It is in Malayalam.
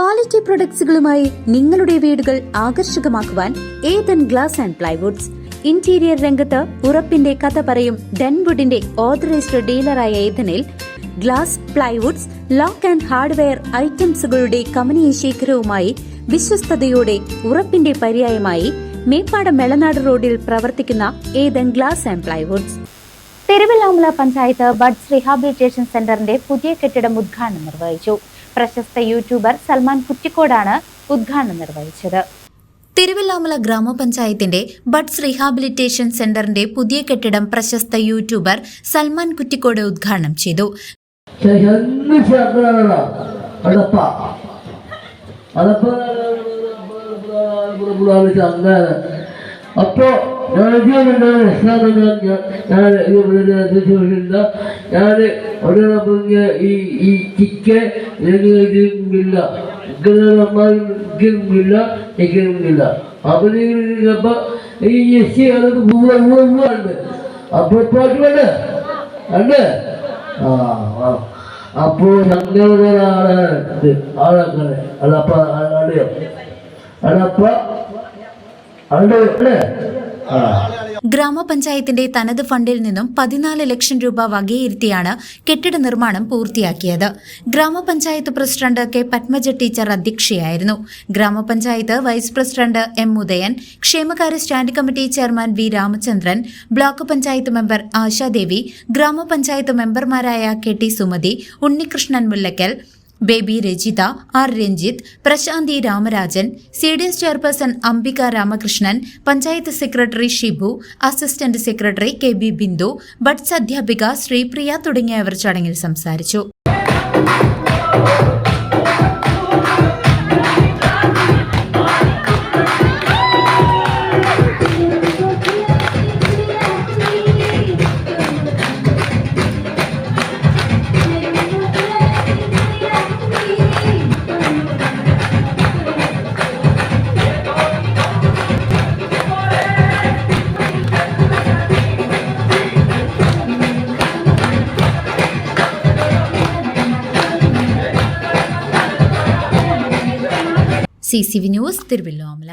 ക്വാളിറ്റി പ്രൊഡക്ട്സുകളുമായി നിങ്ങളുടെ വീടുകൾ ആകർഷകമാക്കുവാൻ Ethan glass and plywoods interior രംഗത്ത് ഉറപ്പിന്റെ കഥ പറയും ഡെൻവുഡിന്റെ ഓതറൈസ്ഡ് ഡീലറായ ഏതനിൽ glass plywoods lock and hardware ഐറ്റംസുകളുടെ കമനീയ ശേഖരവുമായി വിശ്വസ്തയോടെ ഉറപ്പിന്റെ പര്യായമായി മേപ്പാടം മെളനാട് റോഡിൽ പ്രവർത്തിക്കുന്ന Ethan glass and plywoods Thiruvilwamala panchayat buds rehabilitation സെന്ററിന്റെ പുതിയ കെട്ടിടം ഉദ്ഘാടനം നിർവഹിച്ചു. പ്രശസ്ത യൂട്യൂബർ സൽമാൻ കുറ്റിക്കോടാണ് ഉദ്ഘാടനം നിർവഹിച്ചത് തിരുവല്ലാമല ഗ്രാമപഞ്ചായത്തിന്റെ ബഡ്സ് റീഹാബിലിറ്റേഷൻ സെന്ററിന്റെ പുതിയ കെട്ടിടം പ്രശസ്ത യൂട്യൂബർ സൽമാൻ കുറ്റിക്കോട് ഉദ്ഘാടനം ചെയ്തു അപ്പോ ഞാൻ ഈ ഈ കിക്ക് எங்களுக்குங்களா எங்களுக்குங்களா எங்களுக்குங்களா அப்படிங்கிறப்ப எஸ்சி அளவுக்கு மூவாய் மூவாய் மூவாய் அப்போ பாட்டு வேணா அண்ணா அப்போ சங்கரோட ஆளாது ஆளாக்காரு அடப்பா அடையும் அடப்பா அடையும் ஆ ഗ്രാമപഞ്ചായത്തിന്റെ തനത് ഫണ്ടിൽ നിന്നും പതിനാല് ലക്ഷം രൂപ വകയിരുത്തിയാണ് കെട്ടിട നിർമ്മാണം പൂർത്തിയാക്കിയത്. Grama panchayat president K. Padmaja teacher അധ്യക്ഷയായിരുന്നു. Grama panchayat vice president M. Udayan ക്ഷേമകാര്യ stand committee chairman V. Ramachandran block panchayat member Ashadevi ഗ്രാമപഞ്ചായത്ത് മെമ്പർമാരായ K. T. Sumathi Unnikrishnan Mullakkal Baby Rajitha R Ranjith Prasanthi Ramarajan C D S chairperson Ambika Ramakrishnan panchayat secretary Shibu assistant secretary K B Bindu buds അധ്യാപിക ശ്രീപ്രിയ തുടങ്ങിയവർ ചടങ്ങിൽ സംസാരിച്ചു. C C V news Thiruvilwamala